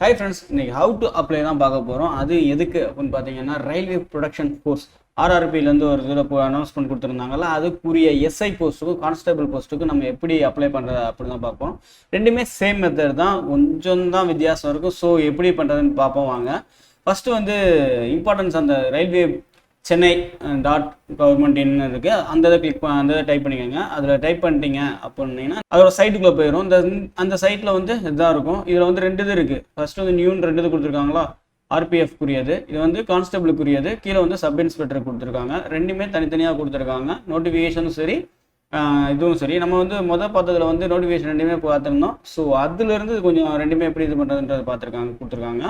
High friends இன்னைக்கு how to apply தான் பார்க்க போகிறோம் அது எதுக்கு அப்படின்னு பார்த்தீங்கன்னா ரயில்வே ப்ரொடக்ஷன் ஃபோர்ஸ் ஆர்ஆர்பிலேருந்து ஒரு இதில் இப்போ அனௌன்ஸ்மெண்ட் கொடுத்துருந்தாங்கல்ல அதுக்குரிய எஸ்ஐ போஸ்ட்டுக்கும் கான்ஸ்டபிள் போஸ்ட்டுக்கும் நம்ம எப்படி அப்ளை பண்ணுறது அப்படி தான் பார்ப்போம். ரெண்டுமே சேம் மெத்தட் தான். கொஞ்சம் தான் வித்தியாசம் இருக்கும். ஸோ எப்படி பண்ணுறதுன்னு பார்ப்போம் வாங்க. ஃபஸ்ட்டு வந்து இம்பார்ட்டன்ஸ் அந்த ரயில்வே சென்னை டாட் கவர்மெண்ட் இருக்குது அந்த இதை கிளிக் அந்த இதை டைப் பண்ணிக்கோங்க. அதில் டைப் பண்ணிட்டீங்க அப்படின்னீங்கன்னா அதோட சைட்டுக்குள்ளே போயிடும் இந்த அந்த சைட்டில் வந்து இதாக இருக்கும். இதில் வந்து ரெண்டு இது இருக்குது ஃபஸ்ட்டு வந்து நியூன்னு ரெண்டு இது கொடுத்துருக்காங்களா? ஆர்பிஎஃப்க்குரியது இது வந்து கான்ஸ்டபிளுக்குரியது கீழே வந்து சப் இன்ஸ்பெக்டர் கொடுத்துருக்காங்க. ரெண்டுமே தனித்தனியாக கொடுத்துருக்காங்க. நோட்டிஃபிகேஷனும் சரி இதுவும் சரி. நம்ம வந்து மொதல் பார்த்ததில் வந்து நோட்டிஃபிகேஷன் ரெண்டுமே பார்த்துருந்தோம். ஸோ அதுலேருந்து கொஞ்சம் ரெண்டுமே எப்படி இது பண்ணுறதுன்றது பார்த்துருக்காங்க கொடுத்துருக்காங்க.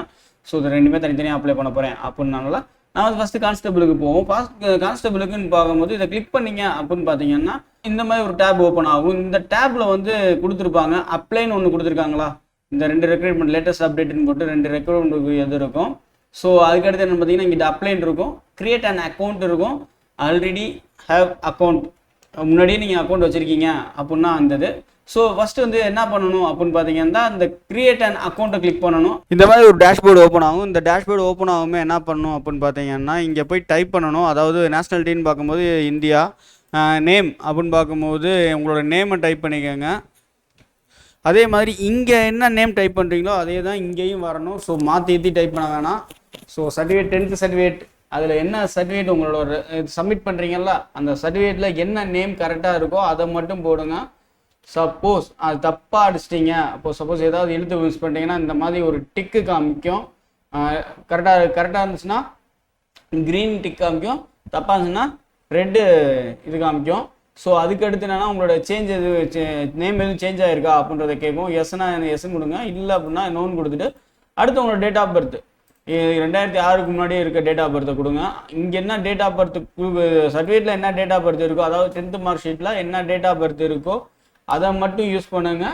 ஸோ இது ரெண்டுமே தனித்தனியாக அப்ளை பண்ண போகிறேன் அப்படின்னால நான் வந்து ஃபஸ்ட்டு கான்ஸ்டபிளுக்கு போவோம். ஃபர்ஸ்ட் கான்ஸ்டபிளுக்குன்னு பார்க்கும்போது இதை கிளிக் பண்ணீங்க அப்படின்னு பார்த்தீங்கன்னா இந்த மாதிரி ஒரு டேப் ஓப்பன் ஆகும். இந்த டேப்பில் வந்து கொடுத்துருப்பாங்க அப்ளைன்னு ஒன்று கொடுத்துருக்காங்களா? இந்த ரெண்டு ரெக்ரூட்மெண்ட் லேட்டஸ்ட் அப்டேட்னு போட்டு ரெண்டு ரெக்ரூட்மெண்ட் எது இருக்கும். ஸோ அதுக்கடுத்து என்ன பார்த்தீங்கன்னா இங்கே அப்ளைன் இருக்கும். கிரியேட் அண்ட் அக்கௌண்ட் இருக்கும். ஆல்ரெடி ஹேவ் அக்கௌண்ட் முன்னாடியே நீங்கள் அக்கௌண்ட் வச்சுருக்கீங்க அப்படின்னா அந்த இது. ஸோ ஃபஸ்ட்டு வந்து என்ன பண்ணணும் அப்படின்னு பார்த்தீங்கன்னா இந்த கிரியேட் அண்ட் அக்கௌண்ட்டை கிளிக் பண்ணணும். இந்த மாதிரி ஒரு டேஷ்போர்டு ஓப்பன் ஆகும். இந்த டேஷ்போர்டு ஓப்பன் ஆகுமே என்ன பண்ணணும் அப்படின்னு பார்த்தீங்கன்னா இங்கே போய் டைப் பண்ணணும். அதாவது நேஷ்னாலிட்டின்னு பார்க்கும்போது இந்தியா நேம் அப்படின்னு பார்க்கும்போது உங்களோட நேமை டைப் பண்ணிக்கோங்க. அதே மாதிரி இங்கே என்ன நேம் டைப் பண்ணுறீங்களோ அதே தான் இங்கேயும் வரணும். ஸோ மாற்றி ஏற்றி டைப் பண்ண வேணாம். ஸோ சர்டிஃபிகேட் டென்த்து சர்டிஃபிகேட் அதில் என்ன சர்டிஃபிகேட் உங்களோட சப்மிட் பண்ணுறீங்கல்ல அந்த சர்டிஃபிகேட்டில் என்ன நேம் கரெக்டாக இருக்கோ அதை மட்டும் போடுங்க. சப்போஸ் அது தப்பாக அடிச்சிட்டிங்க. அப்போ சப்போஸ் ஏதாவது எழுத்து மிஸ் பண்ணிட்டீங்கன்னா இந்த மாதிரி ஒரு டிக்கு காமிக்கும். கரெக்டாக கரெக்டாக இருந்துச்சுன்னா க்ரீன் டிக் காமிக்கும். தப்பாக இருந்துச்சுன்னா ரெட்டு இது காமிக்கும். ஸோ அதுக்கு அடுத்து என்னென்னா உங்களோட சேஞ்ச் எது நேம் எதுவும் சேஞ்ச் ஆயிருக்கா அப்படின்றத கேட்கும் எஸ்னா எஸ்ன்னு கொடுங்க. இல்லை அப்படின்னா நோன் கொடுத்துட்டு அடுத்து உங்களோட டேட் ஆஃப் பர்த் ரெண்டாயிரத்தி ஆறுக்கு முன்னாடியே இருக்க டேட் ஆஃப் பர்த்தை கொடுங்க. இங்கே என்ன டேட் ஆஃப் பர்த் சர்டிஃபிகேட்டில் என்ன டேட் ஆஃப் பர்த் இருக்கோ அதாவது டென்த்து மார்க் ஷீட்டில் என்ன டேட் ஆஃப் பர்த் இருக்கோ அதை மட்டும் யூஸ் பண்ணுங்க.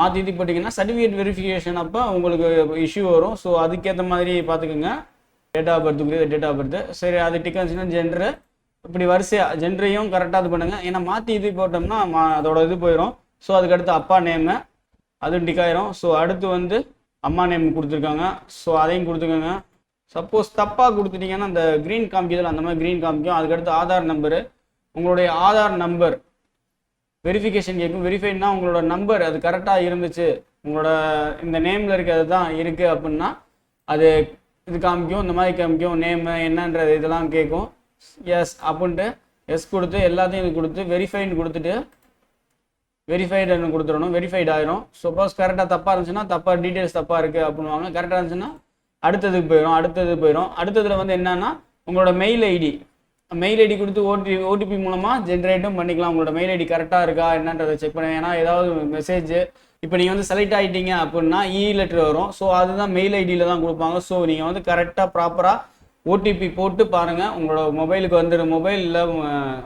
மாற்றி இது போட்டிங்கன்னா சர்டிஃபிகேட் வெரிஃபிகேஷன் அப்போ உங்களுக்கு இஷ்யூ வரும். ஸோ அதுக்கேற்ற மாதிரி பார்த்துக்குங்க டேட் ஆஃப் பர்த்துக்குரிய டேட் ஆஃப் பர்த் சரி அது டிக்கன்ஸ்னா ஜென்ரு இப்படி வரிசையாக ஜென்ரையும் கரெக்டாக இது பண்ணுங்க. ஏன்னா மாற்றி இது போட்டோம்னா மா அதோட இது போயிடும் ஸோ அதுக்கடுத்து அப்பா நேமு அதுவும் டிக்காயிரும் ஸோ அடுத்து வந்து அம்மா நேம் கொடுத்துருக்காங்க. ஸோ அதையும் கொடுத்துக்கோங்க. சப்போஸ் தப்பாக கொடுத்துட்டீங்கன்னா அந்த க்ரீன் காமிக்கிறதுல அந்த மாதிரி க்ரீன் காமிக்கும். அதுக்கடுத்து ஆதார் நம்பரு உங்களுடைய ஆதார் நம்பர் வெரிஃபிகேஷன் கேட்கும். வெரிஃபைன்னா உங்களோட நம்பர் அது கரெக்டாக இருந்துச்சு. உங்களோட இந்த நேமில் இருக்கிறது தான் இருக்குது அப்படின்னா அது இது காமிக்கும். இந்த மாதிரி காமிக்கும். நேமு என்னன்றது இதெல்லாம் கேட்கும். எஸ் அப்படின்ட்டு எஸ் கொடுத்து எல்லாத்தையும் இது கொடுத்து வெரிஃபைன்னு கொடுத்துட்டு வெரிஃபைடுன்னு கொடுத்துடணும். வெரிஃபைட் ஆயிரும். சப்போஸ் கரெக்டாக தப்பாக இருந்துச்சுன்னா தப்பாக டீட்டெயில்ஸ் தப்பாக இருக்குது அப்படின்வாங்க கரெக்டாக இருந்துச்சுன்னா அடுத்ததுக்கு போயிடும் அடுத்தது போயிடும் அடுத்ததில் வந்து என்னென்னா உங்களோட மெயில் ஐடி மெயில் ஐடி கொடுத்து ஓடி ஓடிபி மூலமாக ஜென்ரேட்டும் பண்ணிக்கலாம். உங்களோட மெயில் ஐடி கரெக்டாக இருக்கா என்னன்றதை செக் பண்ண ஏன்னா ஏதாவது மெசேஜ் இப்போ நீங்கள் வந்து செலக்ட் ஆகிட்டீங்க அப்படின்னா இ லெட்டர் வரும். ஸோ அதுதான் மெயில் ஐடியில் தான் கொடுப்பாங்க. ஸோ நீங்கள் வந்து கரெக்டாக ப்ராப்பராக ஓடிபி போட்டு பாருங்கள் உங்களோட மொபைலுக்கு வந்துடும் மொபைலில்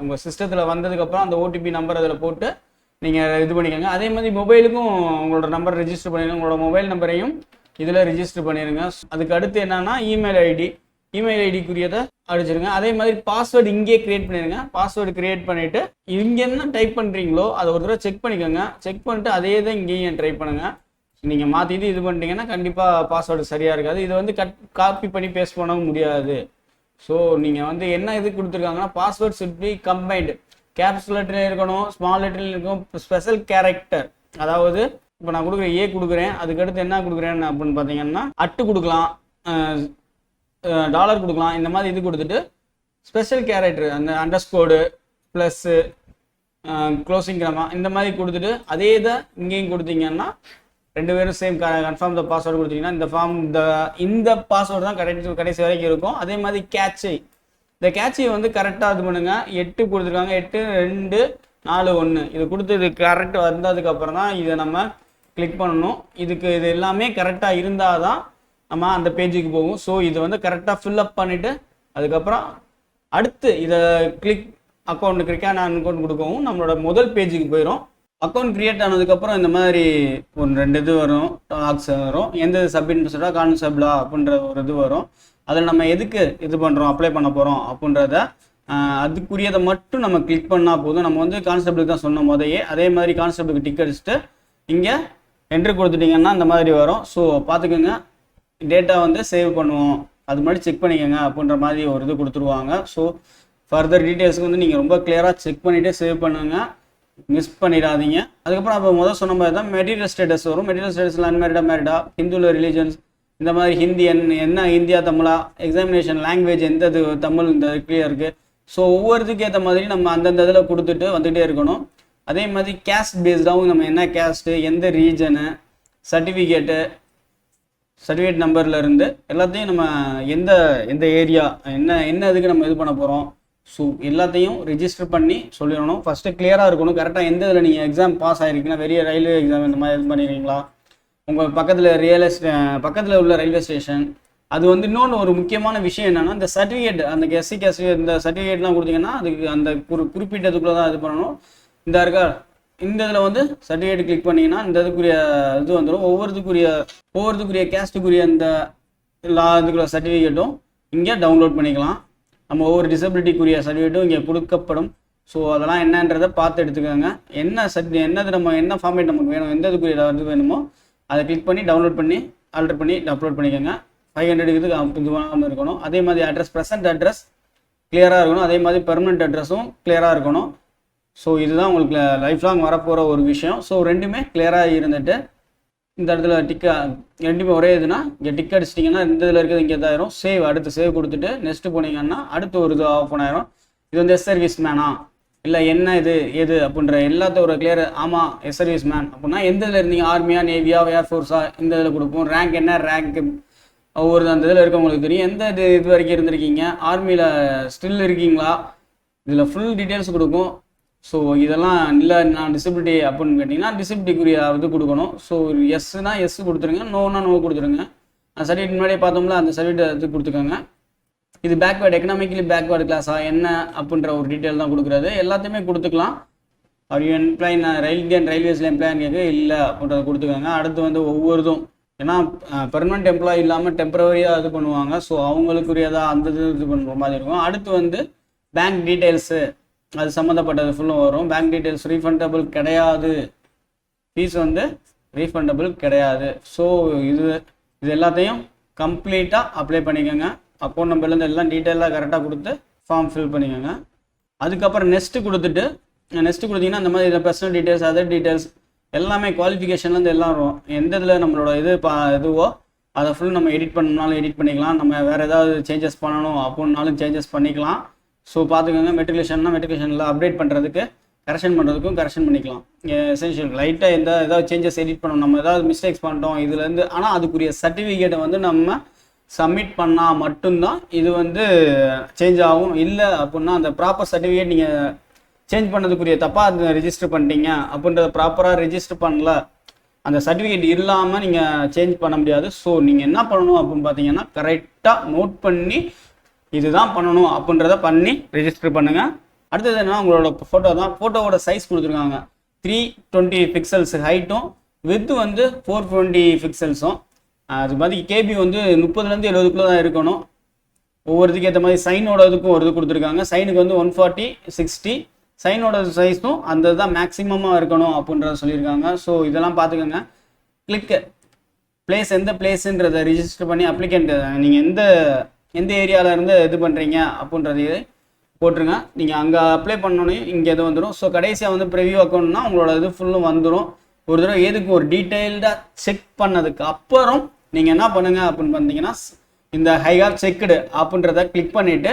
உங்கள் சிஸ்டத்தில் வந்ததுக்கப்புறம் அந்த ஓடிபி நம்பர் அதில் போட்டு நீங்கள் இது பண்ணிக்கோங்க. அதே மாதிரி மொபைலுக்கும் உங்களோட நம்பர் ரெஜிஸ்டர் பண்ணிடுங்க உங்களோட மொபைல் நம்பரையும் இதில் ரெஜிஸ்டர் பண்ணிடுங்க அதுக்கு அடுத்து என்னன்னா இமெயில் ஐடி இமெயில் ஐடிக்குரியதை அடிச்சிருங்க. அதே மாதிரி பாஸ்வேர்டு இங்கேயே கிரியேட் பண்ணிடுங்க பாஸ்வேர்டு கிரியேட் பண்ணிவிட்டு இங்கே என்ன டைப் பண்ணுறீங்களோ அதை ஒரு தடவை செக் பண்ணிக்கோங்க. செக் பண்ணிட்டு அதே தான் இங்கேயும் ட்ரை பண்ணுங்கள் நீங்கள் மாற்றிட்டு இது பண்ணிட்டீங்கன்னா கண்டிப்பாக பாஸ்வேர்டு சரியாக இருக்காது. இது வந்து கட் காப்பி பண்ணி பேஸ்ட் பண்ணவும் முடியாது. ஸோ நீங்கள் வந்து என்ன இது கொடுத்துருக்காங்கன்னா password should be combined. Caps லெட்டரில் இருக்கணும் ஸ்மால் லெட்டரில் இருக்கும் ஸ்பெஷல் கேரக்டர் அதாவது இப்போ நான் கொடுக்குற ஏ கொடுக்குறேன் அதுக்கடுத்து என்ன கொடுக்குறேன் அப்படின்னு பார்த்தீங்கன்னா அட்டு கொடுக்கலாம் டாலர் கொடுக்கலாம் இந்த மாதிரி இது கொடுத்துட்டு ஸ்பெஷல் கேரக்டர் அந்த அண்டர்ஸ்கோடு ப்ளஸ்ஸு க்ளோசிங் கிராமா இந்த மாதிரி கொடுத்துட்டு அதே இதை இங்கேயும் கொடுத்தீங்கன்னா ரெண்டு பேரும் சேம் கன்ஃபார்ம் த பாஸ்வேர்டு கொடுத்தீங்கன்னா இந்த ஃபார்ம் இந்த இந்த பாஸ்வேர்டு தான் கடைசி கடைசி வரைக்கும் இருக்கும். அதே மாதிரி கேட்சை இந்த கேட்சை வந்து கரெக்டாக இது பண்ணுங்க. எட்டு கொடுத்துருக்காங்க. எட்டு ரெண்டு நாலு ஒன்று இது கொடுத்து இது கரெக்ட் வந்ததுக்கு அப்புறம் தான் இதை நம்ம கிளிக் பண்ணணும். இதுக்கு இது எல்லாமே கரெக்டாக இருந்தால் தான் நம்ம அந்த பேஜுக்கு போகும். ஸோ இது வந்து கரெக்டாக ஃபில்அப் பண்ணிவிட்டு அதுக்கப்புறம் அடுத்து இதை கிளிக் அக்கௌண்ட் கிரிக்கான அக்கௌண்ட் கொடுக்கவும் நம்மளோட முதல் பேஜுக்கு போயிடும் அக்கௌண்ட் க்ரியேட் ஆனதுக்கப்புறம் இந்த மாதிரி ஒரு ரெண்டு இது வரும். டாக்ஸ் வரும். எந்த சப்மிட் கான்செப்டா அப்படின்ற ஒரு இது வரும். அதில் நம்ம எதுக்கு இது பண்ணுறோம் அப்ளை பண்ண போகிறோம் அப்படின்றத அதுக்குரியதை மட்டும் நம்ம கிளிக் பண்ணால் போதும். நம்ம வந்து கான்ஸ்டபிளுக்கு தான் சொன்ன முதையே. அதே மாதிரி கான்ஸ்டபிளுக்கு டிக் அடிச்சுட்டு இங்கே என்ட்ரு கொடுத்துட்டிங்கன்னா இந்த மாதிரி வரும். ஸோ பார்த்துக்கோங்க. டேட்டா வந்து சேவ் பண்ணுவோம். அது மாதிரி செக் பண்ணிக்கோங்க அப்படின்ற மாதிரி ஒரு இது கொடுத்துருவாங்க. ஸோ ஃபர்தர் டீட்டெயில்ஸ்க்கு வந்து நீங்கள் ரொம்ப கிளியராக செக் பண்ணிவிட்டு சேவ் பண்ணுங்க. மிஸ் பண்ணிடாதீங்க. அதுக்கப்புறம் அப்போ முதல் சொன்ன மாதிரி தான் மெட்டீரியல் ஸ்டேட்டஸ் வரும். மெட்டீரியல் ஸ்டேட்டஸில் அன்மேரிடா மேரிடா ஹிந்துல ரிலீஜன்ஸ் இந்த மாதிரி ஹிந்தி என்ன என்ன இந்தியா தமிழா? எக்ஸாமினேஷன் லாங்குவேஜ் எந்த இது தமிழ் இந்த கிளியர் இருக்குது ஸோ ஒவ்வொருத்துக்கு ஏற்ற மாதிரி நம்ம அந்தந்த இதில் கொடுத்துட்டு வந்துகிட்டே இருக்கணும். அதே மாதிரி கேஸ்ட் பேஸ்டாகவும் நம்ம என்ன கேஸ்ட்டு எந்த ரீஜனு சர்டிஃபிகேட்டு சர்டிஃபிகேட் நம்பர்லேருந்து எல்லாத்தையும் நம்ம எந்த எந்த ஏரியா என்ன என்ன இதுக்கு நம்ம இது பண்ண போகிறோம் ஸோ எல்லாத்தையும் ரிஜிஸ்டர் பண்ணி சொல்லிடணும். ஃபஸ்ட்டு கிளியராக இருக்கணும். கரெக்டாக எந்த இதில் நீங்கள் எக்ஸாம் பாஸ் ஆகிருக்கீங்கன்னா பெரிய ரயில்வே எக்ஸாம் இந்த மாதிரி இது பண்ணிடுறீங்களா உங்கள் பக்கத்தில் ரியல் பக்கத்தில் உள்ள ரயில்வே ஸ்டேஷன் அது வந்து இன்னொன்று ஒரு முக்கியமான விஷயம் என்னென்னா இந்த சர்டிஃபிகேட் அந்த எஸ்சி கேஸ் இந்த சர்டிஃபிகேட்லாம் கொடுத்தீங்கன்னா அதுக்கு அந்த குறி குறிப்பிட்டதுக்குள்ளே தான் இது பண்ணணும். இந்த இருக்கா? இந்த இதில் வந்து சர்டிஃபிகேட் கிளிக் பண்ணிங்கன்னா இந்த இதுக்குரிய இது வந்துடும் ஒவ்வொருத்துக்குரிய ஒவ்வொருத்துக்குரிய கேஸ்ட்டுக்குரிய இந்த எல்லா இதுக்குள்ள சர்டிஃபிகேட்டும் இங்கே டவுன்லோட் பண்ணிக்கலாம். நம்ம ஒவ்வொரு டிசபிலிட்டிக்குரிய சர்டிஃபிகேட்டும் இங்கே கொடுக்கப்படும். ஸோ அதெல்லாம் என்னன்றதை பார்த்து எடுத்துக்கோங்க. என்ன சர்டி என்னது நம்ம என்ன ஃபார்மேட் நமக்கு வேணும்? எந்த இதுக்குரிய இது வேணுமோ அதை கிளிக் பண்ணி டவுன்லோட் பண்ணி ஆல்டர் பண்ணி அப்லோட் பண்ணிக்கோங்க. ஃபைவ் ஹண்ட்ரட் இதுக்கு இது இருக்கணும். அதே மாதிரி அட்ரஸ் ப்ரெசன்ட் அட்ரஸ் கிளியராக இருக்கணும். அதே மாதிரி பெர்மனெண்ட் அட்ரஸும் கிளியராக இருக்கணும். ஸோ இதுதான் உங்களுக்கு லைஃப் லாங் வரப்போகிற ஒரு விஷயம். ஸோ ரெண்டுமே கிளியராக இருந்துட்டு இந்த இடத்துல டிக்க ரெண்டுமே ஒரே இதுனா இங்கே டிக் அடிச்சிட்டிங்கன்னா இந்த இதில் இருக்கிறது இங்கே இதாயிரும் சேவ் அடுத்து சேவ் கொடுத்துட்டு நெக்ஸ்ட்டு போனீங்கன்னா அடுத்து ஒரு இது ஆஃப் ஆயிரும். இது வந்து எஸ் சர்வீஸ் மேனா இல்லை என்ன இது எது அப்படின்ற எல்லாத்த ஒரு கிளியர் ஆமாம் எஸ் சர்வீஸ் மேன் அப்படின்னா எந்த இதில் இருந்தீங்க? ஆர்மியா நேவியா ஏர்ஃபோர்ஸா இந்த இதில் கொடுப்போம். ரேங்க் என்ன? ரேங்க் ஒவ்வொரு அந்த இதில் இருக்கவங்களுக்கு தெரியும். எந்த இது இது வரைக்கும் இருந்திருக்கீங்க? ஆர்மியில் ஸ்டில் இருக்கீங்களா? இதில் ஃபுல் டீட்டெயில்ஸ் கொடுக்கும். ஸோ இதெல்லாம் இல்லை நான் டிசபிலிட்டி அப்படின்னு கேட்டிங்கன்னா டிசபிலிட்டிக்குரிய இது கொடுக்கணும். ஸோ எஸ்னா எஸ் கொடுத்துருங்க. நோனா நோ கொடுத்துருங்க. அந்த சர்டிஃபிகேட் முன்னாடியே பார்த்தோம்ல அந்த சர்டிஃபிகேட் இது கொடுத்துக்கோங்க. இது பேக்வேர்டு எக்கனாமிக்கலி பேக்வேர்டு கிளாஸா என்ன அப்படின்ற ஒரு டீட்டெயில் தான் கொடுக்குறது. எல்லாத்தையுமே கொடுத்துக்கலாம். அவர் எம்ப்ளாய் நான் ரயில் இந்தியன் ரயில்வேஸில் எம்ப்ளாயின்னு கேட்க இல்லை அப்படின்றத கொடுத்துக்கோங்க. அடுத்து வந்து ஒவ்வொருதும் ஏன்னா பெர்மனெண்ட் எம்ப்ளாய் இல்லாமல் டெம்பரவரியாக இது பண்ணுவாங்க. ஸோ அவங்களுக்குரியதாக அந்த இது இது பண்ணுற மாதிரி இருக்கும். அடுத்து வந்து பேங்க் டீட்டெயில்ஸு அது சம்மந்தப்பட்டது ஃபுல்லும் வரும். பேங்க் டீட்டெயில்ஸ் ரீஃபண்டபிள் கிடையாது. ஃபீஸ் வந்து ரீஃபண்டபிள் கிடையாது. ஸோ இது இது எல்லாத்தையும் கம்ப்ளீட்டாக அப்ளை பண்ணிக்கோங்க. அக்கௌண்ட் நம்பர்லேருந்து எல்லாம் டீட்டெயிலாக கரெக்டாக கொடுத்து ஃபார்ம் ஃபில் பண்ணிக்கோங்க. அதுக்கப்புறம் நெக்ஸ்ட்டு கொடுத்துட்டு நெக்ஸ்ட்டு கொடுத்தீங்கன்னா அந்த மாதிரி பர்சனல் டீட்டெயில்ஸ் அதர் டீட்டெயில்ஸ் எல்லாமே குவாலிஃபிகேஷன்லேருந்து எல்லாம் வரும். எந்த இதில் நம்மளோட இது பா இதுவோ அதை ஃபுல் நம்ம எடிட் பண்ணணும்னாலும் எடிட் பண்ணிக்கலாம். நம்ம வேறு ஏதாவது சேஞ்சஸ் பண்ணணும் அப்படின்னாலும் சேஞ்சஸ் பண்ணிக்கலாம். ஸோ பார்த்துக்கோங்க மெட்ரிகுலேஷன்னா மெட்ரிகுலேஷனில் அப்டேட் பண்ணுறதுக்கு கரெக்ஷன் பண்ணுறதுக்கும் கரெக்ஷன் பண்ணிக்கலாம். எசென்ஷியல் லைட்டாக எந்த ஏதாவது சேஞ்சஸ் எடிட் பண்ணணும். நம்ம ஏதாவது மிஸ்டேக்ஸ் பண்ணிட்டோம் இதுலேருந்து ஆனால் அதுக்குரிய சர்டிஃபிகேட்டை வந்து நம்ம சப்மிட் பண்ணால் மட்டும்தான் இது வந்து சேஞ்ச் ஆகும். இல்லை அப்படின்னா அந்த ப்ராப்பர் சர்டிஃபிகேட் நீங்கள் சேஞ்ச் பண்ணதுக்குரிய தப்பாக அது ரெஜிஸ்டர் பண்ணிட்டீங்க அப்படின்றத ப்ராப்பராக ரிஜிஸ்டர் பண்ணல. அந்த சர்டிஃபிகேட் இல்லாமல் நீங்கள் சேஞ்ச் பண்ண முடியாது. ஸோ நீங்கள் என்ன பண்ணணும் அப்படின்னு பார்த்தீங்கன்னா கரெக்டாக நோட் பண்ணி இதுதான் பண்ணணும் அப்படின்றத பண்ணி ரிஜிஸ்டர் பண்ணுங்கள் அடுத்தது என்ன உங்களோட ஃபோட்டோ தான். ஃபோட்டோவோட சைஸ் கொடுத்துருக்காங்க. த்ரீ டுவெண்ட்டி பிக்சல்ஸ் ஹைட்டும் வித்து வந்து ஃபோர் டுவெண்ட்டி பிக்சல்ஸும் அது மாதிரி கேபி வந்து முப்பதுலேருந்து எழுபதுக்குள்ளே தான் இருக்கணும். ஒவ்வொருத்துக்கு ஏற்ற மாதிரி சைனோட இதுக்கும் ஒரு இது கொடுத்துருக்காங்க. சைனுக்கு வந்து ஒன் ஃபார்ட்டி சிக்ஸ்டி சைனோட சைஸும் அந்த தான் மேக்ஸிமமாக இருக்கணும் அப்படின்றத சொல்லியிருக்காங்க. ஸோ இதெல்லாம் பார்த்துக்கோங்க. கிளிக்கு பிளேஸ் எந்த பிளேஸுன்றதை ரிஜிஸ்டர் பண்ணி அப்ளிகேண்ட் நீங்கள் எந்த எந்த ஏரியாவில் இருந்து இது பண்ணுறீங்க அப்படின்றது போட்டுருங்க. நீங்கள் அங்கே அப்ளை பண்ணோன்னே இங்கே இது வந்துடும் ஸோ கடைசியாக வந்து ப்ரிவியூ அக்கௌண்ட்னா உங்களோட இது ஃபுல்லும் வந்துடும் ஒரு தடவை எதுக்கு ஒரு டீட்டெயில்டாக செக் பண்ணதுக்கு அப்புறம் நீங்கள் என்ன பண்ணுங்கள் அப்படின்னு பார்த்தீங்கன்னா இந்த ஹைகார் செக்குடு அப்படின்றத கிளிக் பண்ணிவிட்டு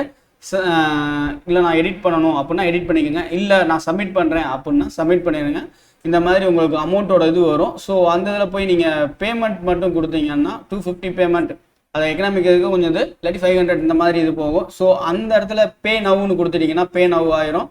இல்லை நான் எடிட் பண்ணணும் அப்படின்னா எடிட் பண்ணிக்கோங்க. இல்லை நான் சப்மிட் பண்ணுறேன் அப்படின்னா சப்மிட் பண்ணிடுங்க. இந்த மாதிரி உங்களுக்கு அமௌண்ட்டோட இது வரும். ஸோ அந்த இதில் போய் நீங்கள் பேமெண்ட் மட்டும் கொடுத்தீங்கன்னா டூ ஃபிஃப்டி பேமெண்ட் அது எக்கனாமிக் கொஞ்சம் இது இல்லாட்டி ஃபைவ் ஹண்ட்ரட் இந்த மாதிரி இது போகும். ஸோ அந்த இடத்துல பே நவ்னு கொடுத்துட்டீங்கன்னா பே நவ் ஆயிரும்.